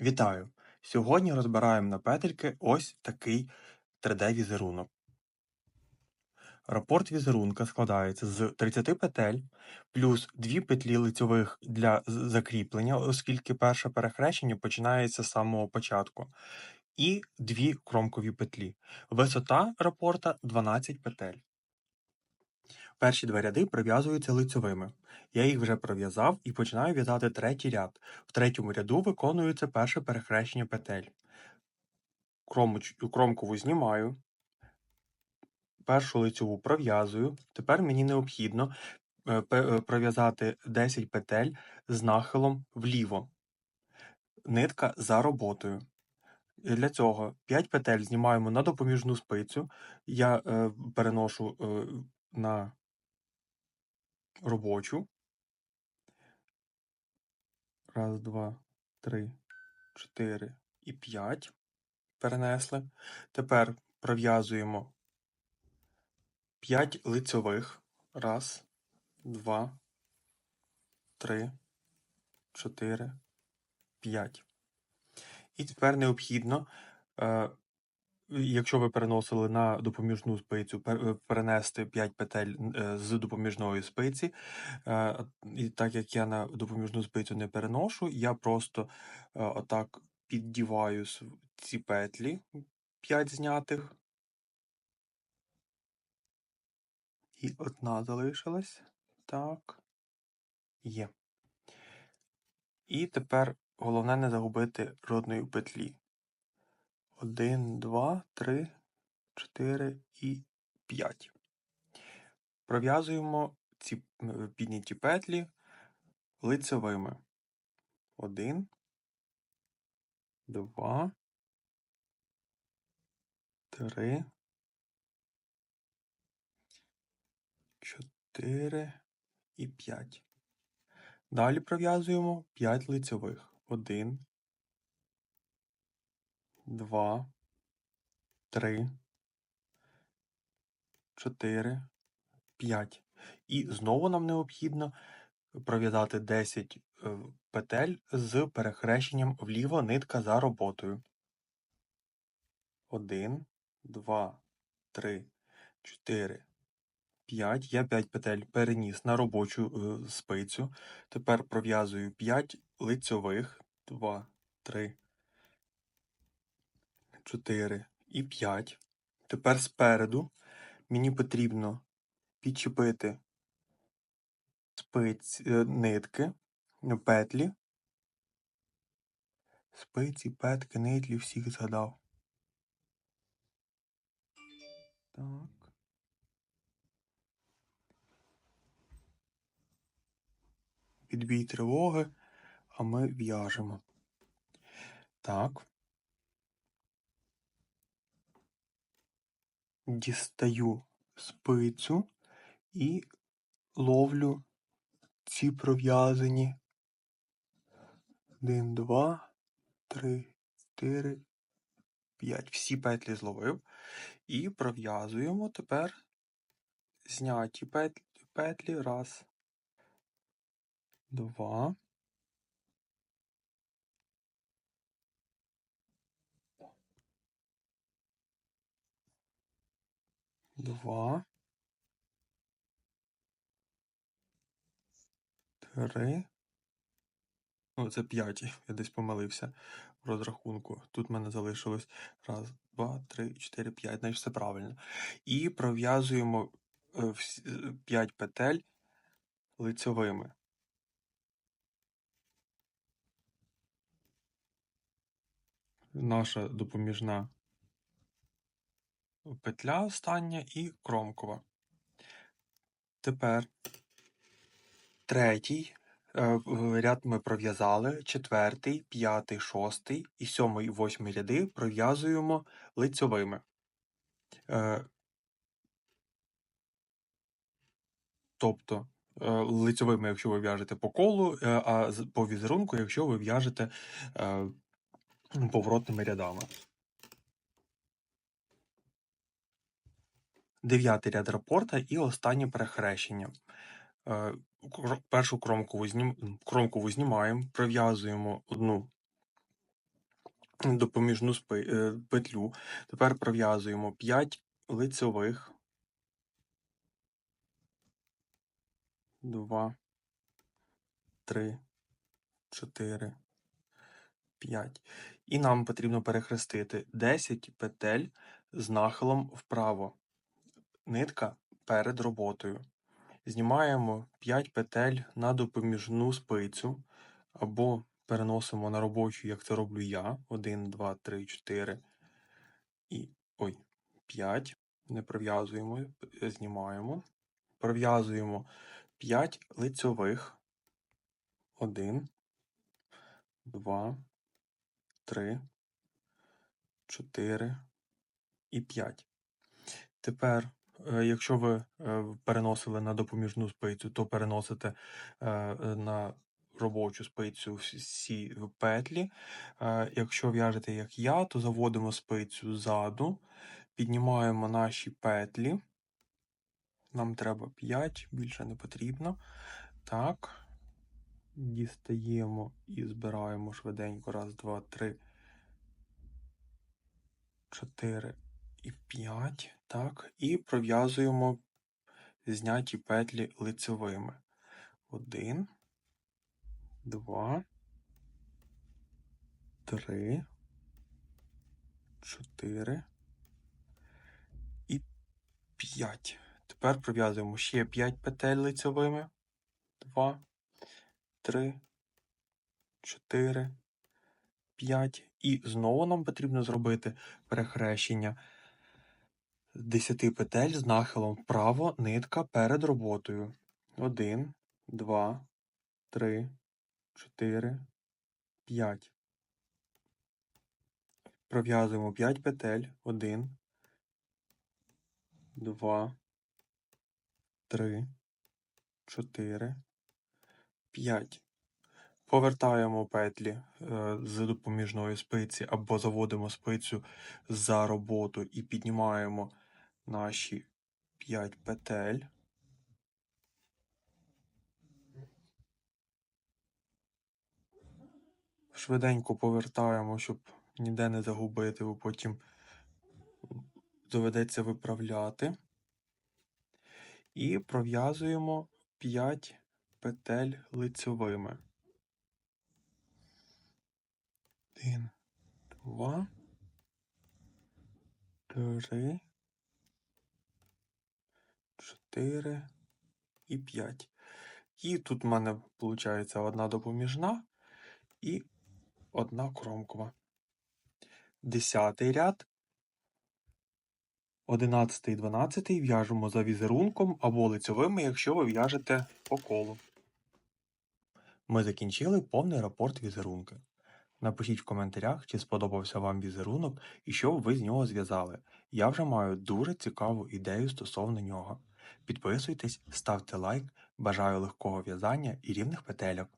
Вітаю! Сьогодні розбираємо на петельки ось такий 3D-візерунок. Рапорт візерунка складається з 30 петель плюс 2 петлі лицьових для закріплення, оскільки перше перехрещення починається з самого початку, і 2 кромкові петлі. Висота рапорта 12 петель. Перші два ряди пров'язуються лицьовими. Я їх вже пров'язав і починаю в'язати третій ряд. В третьому ряду виконується перше перехрещення петель. Кромкову знімаю, першу лицьову пров'язую. Тепер мені необхідно е, е, пров'язати 10 петель з нахилом вліво. Нитка за роботою. Для цього 5 петель знімаємо на допоміжну спицю. Я е, переношу е, на робочу. Раз, два, три, чотири і п'ять. Перенесли. Тепер пров'язуємо 5 лицьових. Раз, два, три, чотири, п'ять. І тепер необхідно, е, якщо ви переносили на допоміжну спицю, е, перенести 5 петель е, з допоміжної спиці. Е, І так як я на допоміжну спицю не переношу, я просто отак піддіваю ці петлі 5 знятих. І одна залишилась. Так. Є. І тепер головне не загубити жодної петлі. Один, два, три, чотири і п'ять. Пров'язуємо ці підняті петлі лицевими. Один, два, три, чотири і п'ять. Далі пров'язуємо 5 лицьових. Один, два, три, чотири, п'ять. І знову нам необхідно пров'язати 10 е, петель з перехрещенням вліво нитка за роботою. Один, два, три, чотири, п'ять. Я 5 петель переніс на робочу е, спицю. Тепер пров'язую 5 лицьових. Два, три, чотири і п'ять. Тепер спереду мені потрібно підчепити спиць, е, нитки, ну, петлі. Спиці, петки, нитлі, всіх згадав. Так. Підбій тривоги, а ми в'яжемо. Так. Дістаю спицю і ловлю ці пров'язані. Один, два, три, чотири, п'ять. Всі петлі зловив. І пров'язуємо тепер зняті петлі. Раз, два. Два. Три. Ну, це п'ять. Я десь помилився в розрахунку. Тут в мене залишилось раз, два, три, чотири, п'ять. Значить, все правильно. І пров'язуємо е, е, п'ять петель лицьовими. Наша допоміжна петля остання і кромкова. Тепер третій е, ряд ми пров'язали, четвертий, п'ятий, шостий і сьомий восьмий ряди пров'язуємо лицьовими. Е, Тобто е, лицьовими, якщо ви в'яжете по колу, а по візерунку, якщо ви в'яжете поворотними рядами. Дев'ятий ряд рапорта і останнє перехрещення. Е, Першу кромкову, знім... кромкову знімаємо, прив'язуємо одну допоміжну спи- е, петлю. Тепер пров'язуємо 5 лицьових. 2, 3, 4, 5. І нам потрібно перехрестити 10 петель з нахилом вправо. Нитка перед роботою. Знімаємо 5 петель на допоміжну спицю або переносимо на робочу, як це роблю я. 1, 2, 3, 4 і ой, 5. Не пров'язуємо, е, знімаємо. Пров'язуємо 5 лицьових. 1, 2, 3, 4 і 5. Тепер, якщо ви е, переносили на допоміжну спицю, то переносите е, е, на робочу спицю всі петлі. Е, Якщо в'яжете як я, то заводимо спицю ззаду, піднімаємо наші петлі. Нам треба 5, більше не потрібно. Так. Дістаємо і збираємо швиденько. Раз, два, три, чотири і п'ять. Так. І пров'язуємо зняті петлі лицевими. Один, два, три, чотири і п'ять. Тепер пров'язуємо ще 5 петель лицевими. Два, три, чотири, п'ять. І знову нам потрібно зробити перехрещення 10 петель з нахилом вправо, нитка перед роботою. Один, два, три, чотири, п'ять. Пров'язуємо 5 петель. Один, два, три, чотири, п'ять. Повертаємо петлі е, з допоміжної спиці або заводимо спицю за роботу і піднімаємо наші 5 петель. Швиденько повертаємо, щоб ніде не загубити, бо потім доведеться виправляти. І пров'язуємо 5 петель лицьовими. Один, два, три, чотири і п'ять. І тут в мене виходить одна допоміжна і одна кромкова. Десятий ряд. Одинадцятий дванадцятий в'яжемо за візерунком або лицьовими, якщо ви в'яжете по колу. Ми закінчили повний рапорт візерунки. Напишіть в коментарях, чи сподобався вам візерунок і що ви з нього зв'язали. Я вже маю дуже цікаву ідею стосовно нього. Підписуйтесь, ставте лайк, бажаю легкого в'язання і рівних петельок.